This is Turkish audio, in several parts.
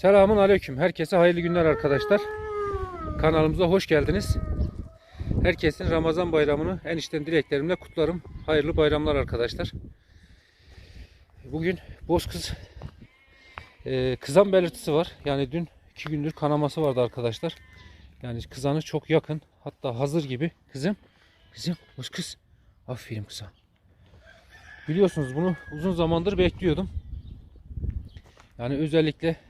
Selamun Aleyküm. Herkese hayırlı günler arkadaşlar. Kanalımıza hoş geldiniz. Herkesin Ramazan bayramını en içten dileklerimle kutlarım. Hayırlı bayramlar arkadaşlar. Bugün Bozkız e, kızan belirtisi var. Yani dün iki gündür kanaması vardı arkadaşlar. Yani kızanı çok yakın. Hatta hazır gibi. Kızım, kızım, Bozkız. Aferin kıza. Biliyorsunuz bunu uzun zamandır bekliyordum. Yani özellikle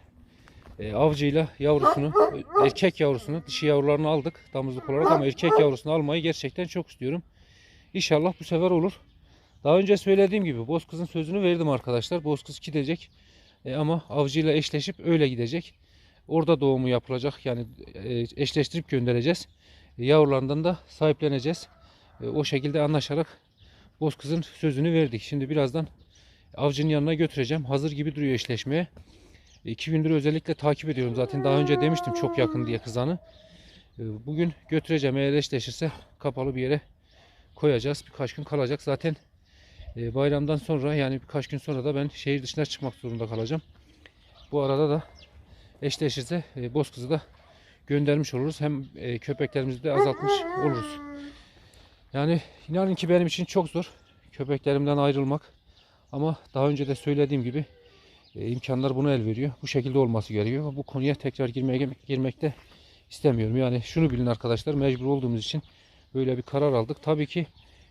e, avcıyla yavrusunu, erkek yavrusunu, dişi yavrularını aldık damızlık olarak ama erkek yavrusunu almayı gerçekten çok istiyorum. İnşallah bu sefer olur. Daha önce söylediğim gibi Bozkız'ın sözünü verdim arkadaşlar. Bozkız gidecek E, ama avcıyla eşleşip öyle gidecek. Orada doğumu yapılacak. Yani e, eşleştirip göndereceğiz. E, yavrularından da sahipleneceğiz. E, o şekilde anlaşarak Bozkız'ın sözünü verdik. Şimdi birazdan avcının yanına götüreceğim. Hazır gibi duruyor eşleşmeye. İki gündür özellikle takip ediyorum. Zaten daha önce demiştim çok yakın diye kızanı. Ee, Bugün götüreceğim. Eğer eşleşirse kapalı bir yere koyacağız. Birkaç gün kalacak. Zaten e, bayramdan sonra yani birkaç gün sonra da ben şehir dışına çıkmak zorunda kalacağım. Bu arada da eşleşirse e, Bozkız'ı da göndermiş oluruz. Hem e, köpeklerimizi de azaltmış oluruz. Yani inanın ki benim için çok zor köpeklerimden ayrılmak. Ama daha önce de söylediğim gibi e, imkanlar buna el veriyor. Bu şekilde olması gerekiyor. Bu konuya tekrar girmeye girmek de istemiyorum. Yani şunu bilin arkadaşlar mecbur olduğumuz için böyle bir karar aldık. Tabii ki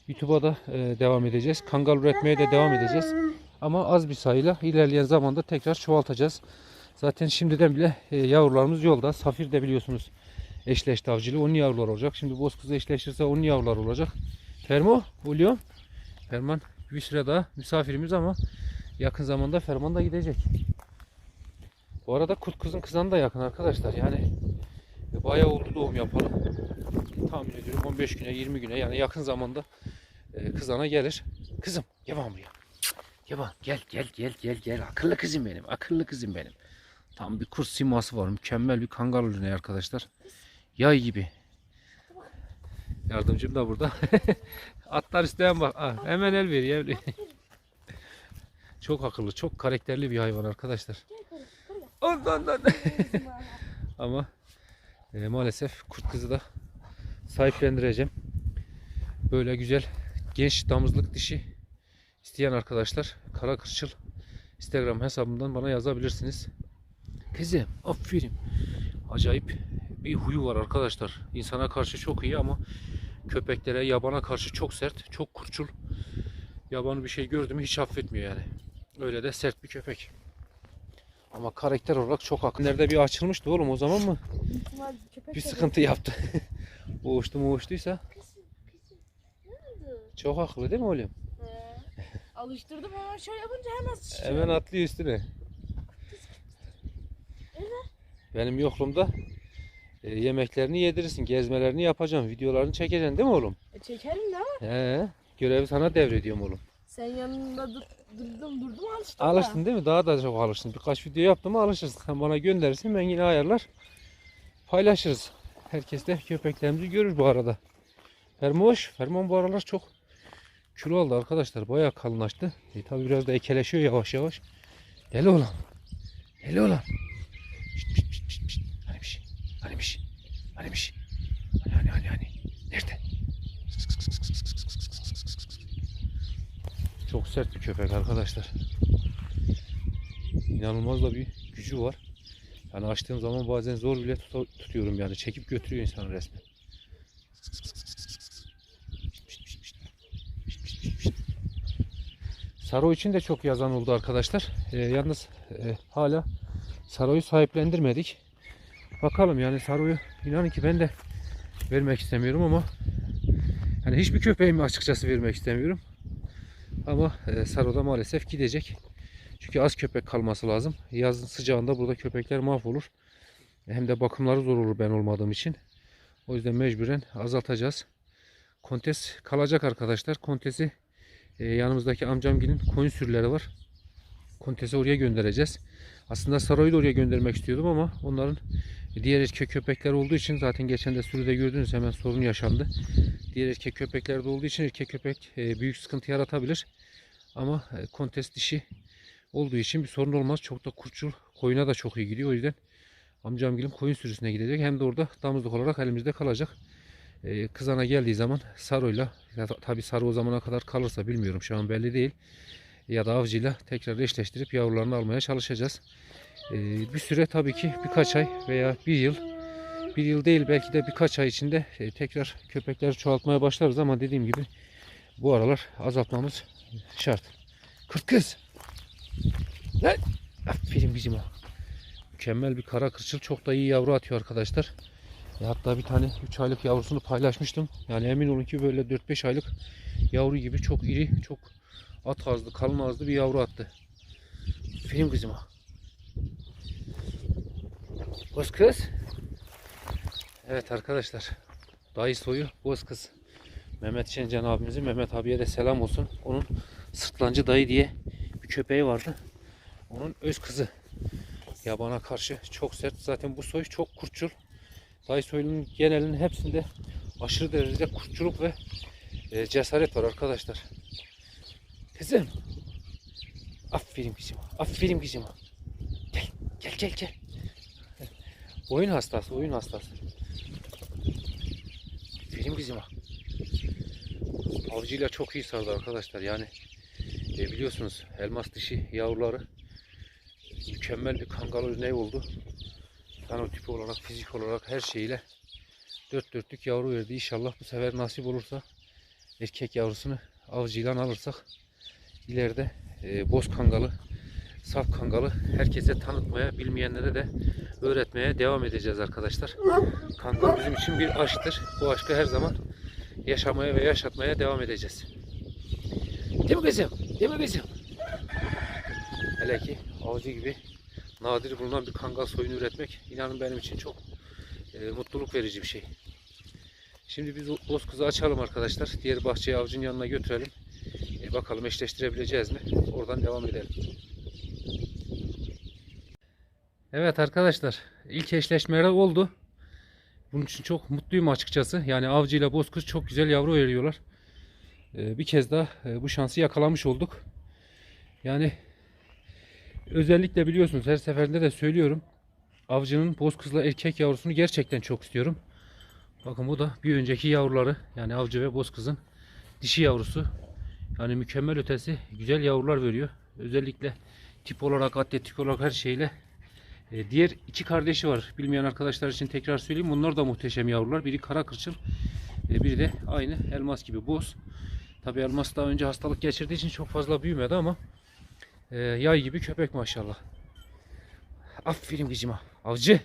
YouTube'a da e, devam edeceğiz. Kangal üretmeye de devam edeceğiz. Ama az bir sayıyla ilerleyen zamanda tekrar çoğaltacağız. Zaten şimdiden bile e, yavrularımız yolda. Safir de biliyorsunuz eşleşti avcıyla. Onun yavrular olacak. Şimdi bozkızla eşleşirse onun yavrular olacak. Fermo, oluyor. Ferman bir süre daha misafirimiz ama yakın zamanda Ferman da gidecek. Bu arada kurt kızın kızanı da yakın arkadaşlar. Yani bayağı oldu doğum yapalı. Tahmin ediyorum 15 güne 20 güne yani yakın zamanda e, kızana gelir. Kızım gel buraya. Gel gel gel gel gel gel. Akıllı kızım benim. Akıllı kızım benim. Tam bir kurt siması var. Mükemmel bir kangal ürünü arkadaşlar. Yay gibi. Yardımcım da burada. Atlar isteyen bak. Ah, hemen el veriyor. Çok akıllı, çok karakterli bir hayvan arkadaşlar. Ondan ondan. Ama e, maalesef kurt kızı da sahiplendireceğim. Böyle güzel genç damızlık dişi isteyen arkadaşlar Kara Kırçıl Instagram hesabımdan bana yazabilirsiniz. Kızım aferin. Acayip bir huyu var arkadaşlar. İnsana karşı çok iyi ama köpeklere, yabana karşı çok sert, çok kurçul. Yabanı bir şey gördü mü hiç affetmiyor yani. Öyle de sert bir köpek. Ama karakter olarak çok akıllı. Nerede bir açılmıştı oğlum o zaman mı? Köpek Bir sıkıntı yaptı. boğuştu boğuştuysa çok haklı değil mi oğlum? Alıştırdım hemen şöyle yapınca hemen sıçrıyor. Hemen atlıyor üstüne. Benim yokluğumda e, yemeklerini yedirirsin, gezmelerini yapacağım, videolarını çekeceksin değil mi oğlum? E çekerim de ama He, görevi sana devrediyorum oğlum. Sen yanında dur, durdum durdum alıştım. Alıştın değil mi? Daha da çok alıştın. Birkaç video yaptım alışırsın. Sen bana gönderirsin ben yine ayarlar. Paylaşırız. Herkes de köpeklerimizi görür bu arada. Fermoş. Ferman bu aralar çok kilo aldı arkadaşlar. Bayağı kalınlaştı. E, tabi biraz da ekeleşiyor yavaş yavaş. Deli olan. Deli olan. Şşt, şşt, şşt, şşt. Hani şey. Hani bir şey. Hani bir şey. Hani hani hani hani. Nerede? Çok sert bir köpek arkadaşlar. İnanılmaz da bir gücü var. Yani açtığım zaman bazen zor bile tutuyorum yani. Çekip götürüyor insanı resmen. Saro için de çok yazan oldu arkadaşlar. Ee, yalnız e, hala Saro'yu sahiplendirmedik. Bakalım yani Saro'yu inanın ki ben de vermek istemiyorum ama yani hiçbir köpeğimi açıkçası vermek istemiyorum. Ama e, Saro'da maalesef gidecek. Çünkü az köpek kalması lazım. Yazın sıcağında burada köpekler mahvolur. Hem de bakımları zor olur ben olmadığım için. O yüzden mecburen azaltacağız. Kontes kalacak arkadaşlar. Kontesi e, yanımızdaki amcamgilin koyun sürüleri var. Kontesi oraya göndereceğiz. Aslında Saro'yu da oraya göndermek istiyordum ama onların diğer erkek köpekler olduğu için zaten geçen de sürüde gördünüz hemen sorun yaşandı. Diğer erkek köpekler de olduğu için erkek köpek e, büyük sıkıntı yaratabilir. Ama e, kontes dişi olduğu için bir sorun olmaz. Çok da kurtçul, koyuna da çok iyi gidiyor. O yüzden amcamgilin koyun sürüsüne gidecek. Hem de orada damızlık olarak elimizde kalacak. Ee, kızana geldiği zaman da tabii Saro o zamana kadar kalırsa bilmiyorum şu an belli değil. Ya da avcıyla tekrar eşleştirip yavrularını almaya çalışacağız. Ee, bir süre tabii ki birkaç ay veya bir yıl bir yıl değil belki de birkaç ay içinde e, tekrar köpekleri çoğaltmaya başlarız ama dediğim gibi bu aralar azaltmamız şart. Kurt kız. Lan. Aferin bizim o. Mükemmel bir kara kırçıl. Çok da iyi yavru atıyor arkadaşlar. E, hatta bir tane 3 aylık yavrusunu paylaşmıştım. Yani emin olun ki böyle 4-5 aylık yavru gibi çok iri, çok at ağızlı, kalın ağızlı bir yavru attı. Aferin kızım o. Boz kız. Evet arkadaşlar. Dayı soyu boz kız. Mehmet Şencan abimizin Mehmet abiye de selam olsun. Onun sırtlancı dayı diye bir köpeği vardı. Onun öz kızı. Yabana karşı çok sert. Zaten bu soy çok kurtçul. Dayı soyunun genelinin hepsinde aşırı derecede kurtçuluk ve e, cesaret var arkadaşlar. Kızım. Aferin kızım. Aferin kızım. Gel gel gel gel. Oyun hastası, oyun hastası. Aferin kızım. Avcıyla çok iyi sardı arkadaşlar. Yani e, biliyorsunuz elmas dişi yavruları mükemmel bir kangal örneği oldu. Fenotip olarak, fizik olarak her şeyiyle dört dörtlük yavru verdi. İnşallah bu sefer nasip olursa erkek yavrusunu avcıyla alırsak ileride e, boz kangalı, saf kangalı herkese tanıtmaya, bilmeyenlere de öğretmeye devam edeceğiz arkadaşlar. Kangal bizim için bir aşktır. Bu aşkı her zaman yaşamaya ve yaşatmaya devam edeceğiz. Değil mi kızım? Değil mi kızım? Hele ki avcı gibi nadir bulunan bir kangal soyunu üretmek inanın benim için çok e, mutluluk verici bir şey. Şimdi biz boz kızı açalım arkadaşlar. Diğer bahçeye avcının yanına götürelim. E, bakalım eşleştirebileceğiz mi? Oradan devam edelim. Evet arkadaşlar ilk eşleşmeler oldu. Bunun için çok mutluyum açıkçası. Yani avcı ile bozkız çok güzel yavru veriyorlar. Ee, bir kez daha e, bu şansı yakalamış olduk. Yani özellikle biliyorsunuz her seferinde de söylüyorum. Avcının bozkızla erkek yavrusunu gerçekten çok istiyorum. Bakın bu da bir önceki yavruları. Yani avcı ve bozkızın dişi yavrusu. Yani mükemmel ötesi güzel yavrular veriyor. Özellikle tip olarak, atletik olarak her şeyle e, diğer iki kardeşi var. Bilmeyen arkadaşlar için tekrar söyleyeyim. Bunlar da muhteşem yavrular. Biri kara kırçıl, e, biri de aynı elmas gibi boz. Tabi elmas daha önce hastalık geçirdiği için çok fazla büyümedi ama e, yay gibi köpek maşallah. Aferin kızıma. Avcı.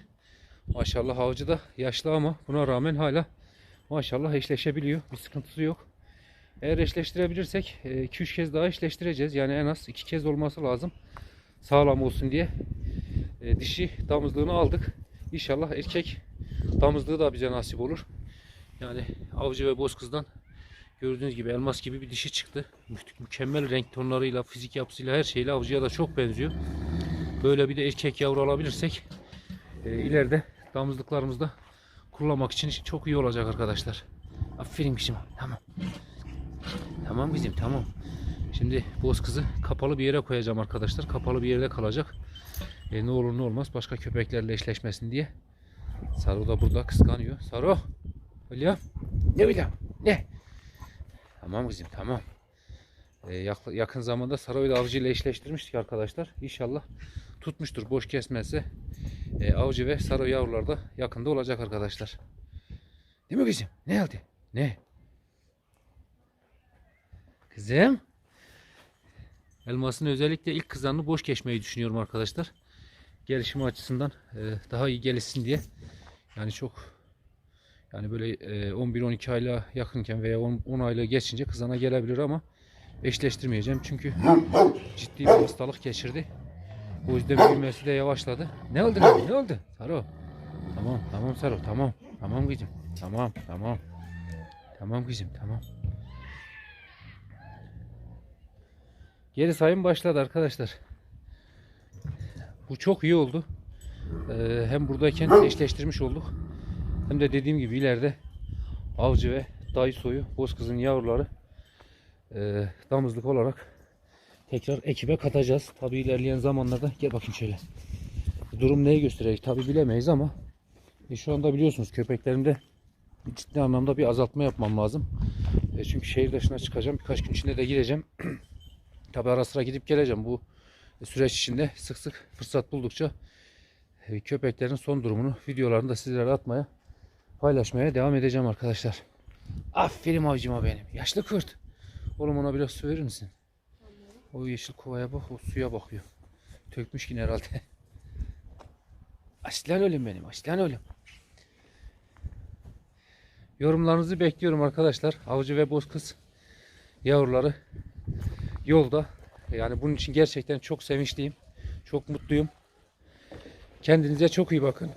Maşallah avcı da yaşlı ama buna rağmen hala maşallah eşleşebiliyor. Bir sıkıntısı yok. Eğer eşleştirebilirsek 2-3 kez daha eşleştireceğiz. Yani en az 2 kez olması lazım. Sağlam olsun diye e, dişi damızlığını aldık. İnşallah erkek damızlığı da bize nasip olur. Yani avcı ve bozkızdan gördüğünüz gibi elmas gibi bir dişi çıktı. Mü- Mükemmel renk tonlarıyla, fizik yapısıyla her şeyle avcıya da çok benziyor. Böyle bir de erkek yavru alabilirsek e, ileride damızlıklarımızda kullanmak için çok iyi olacak arkadaşlar. Aferin kızım. Tamam. Tamam bizim tamam. Şimdi boz kızı kapalı bir yere koyacağım arkadaşlar. Kapalı bir yerde kalacak. E, ne olur ne olmaz başka köpeklerle eşleşmesin diye. Saru da burada kıskanıyor. Saru. William. Ne William? Ne? Tamam kızım tamam. E, yak- yakın zamanda Saru'yu da avcı ile eşleştirmiştik arkadaşlar. İnşallah tutmuştur boş kesmezse. E, avcı ve Saru yavrular da yakında olacak arkadaşlar. Değil mi kızım? Ne oldu? Ne? Kızım. Elmasın özellikle ilk kızanını boş geçmeyi düşünüyorum arkadaşlar. Gelişimi açısından e, daha iyi gelişsin diye. Yani çok yani böyle e, 11-12 aylığa yakınken veya 10, 10 aylığı geçince kızana gelebilir ama eşleştirmeyeceğim. Çünkü ciddi bir hastalık geçirdi. O yüzden büyümesi de yavaşladı. Ne oldu lan? Ne oldu? Saro. Tamam tamam Saro tamam. Tamam kızım. Tamam tamam. Tamam kızım tamam. Geri sayım başladı arkadaşlar. Bu çok iyi oldu. Ee, hem buradayken eşleştirmiş olduk. Hem de dediğim gibi ileride avcı ve dayı soyu bozkızın yavruları e, damızlık olarak tekrar ekibe katacağız. Tabi ilerleyen zamanlarda gel bakayım şöyle. durum neyi gösterecek tabi bilemeyiz ama e, şu anda biliyorsunuz köpeklerimde ciddi anlamda bir azaltma yapmam lazım. E, çünkü şehir dışına çıkacağım. Birkaç gün içinde de gideceğim. tabi ara sıra gidip geleceğim. Bu süreç içinde sık sık fırsat buldukça e, köpeklerin son durumunu videolarını da sizlere atmaya paylaşmaya devam edeceğim arkadaşlar. Aferin avcıma benim. Yaşlı kurt. Oğlum ona biraz su verir misin? O yeşil kovaya bak, o suya bakıyor. Tökmüş yine herhalde. Aslan ölüm benim, aslan ölüm. Yorumlarınızı bekliyorum arkadaşlar. Avcı ve bozkız yavruları yolda. Yani bunun için gerçekten çok sevinçliyim. Çok mutluyum. Kendinize çok iyi bakın.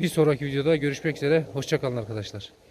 Bir sonraki videoda görüşmek üzere. Hoşçakalın arkadaşlar.